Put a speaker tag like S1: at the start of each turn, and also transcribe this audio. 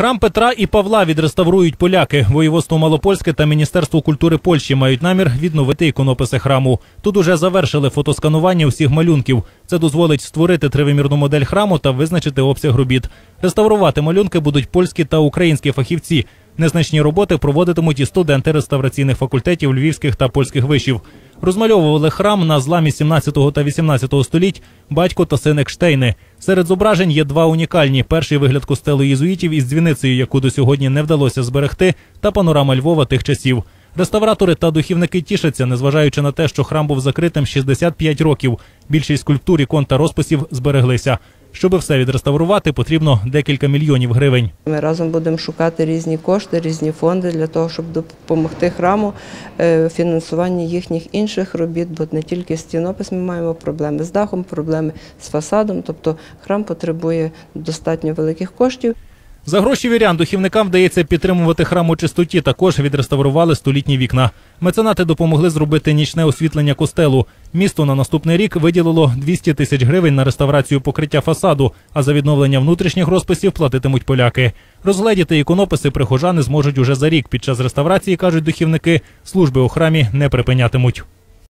S1: Храм Петра і Павла відреставрують поляки. Воєводство Малопольське та Міністерство культури Польщі мають намір відновити іконописи храму. Тут уже завершили фотосканування усіх малюнків. Це дозволить створити тривимірну модель храму та визначити обсяг робіт. Реставрувати малюнки будуть польські та українські фахівці. Незначні роботи проводитимуть і студенти реставраційних факультетів львівських та польських вишів. Розмальовували храм на зламі 17 та 18 століть батько та син Екштейни. Серед зображень є два унікальні: перший вигляд костелу єзуїтів із дзвіницею, яку до сьогодні не вдалося зберегти, та панорама Львова тих часів. Реставратори та духівники тішаться, незважаючи на те, що храм був закритим 65 років. Більшість скульптур, ікон та розписів збереглися. Щоби все відреставрувати, потрібно декілька мільйонів гривень.
S2: Ми разом будемо шукати різні кошти, різні фонди для того, щоб допомогти храму е, фінансуванні їхніх інших робіт, бо не тільки стінопис ми маємо проблеми з дахом, проблеми з фасадом. Тобто храм потребує достатньо великих коштів.
S1: За гроші вірян духівникам вдається підтримувати храм у чистоті. Також відреставрували столітні вікна. Меценати допомогли зробити нічне освітлення костелу. Місто на наступний рік виділило 200 тисяч гривень на реставрацію покриття фасаду. А за відновлення внутрішніх розписів платитимуть поляки. Розгледіти іконописи прихожани зможуть уже за рік. Під час реставрації кажуть духівники, служби у храмі не припинятимуть.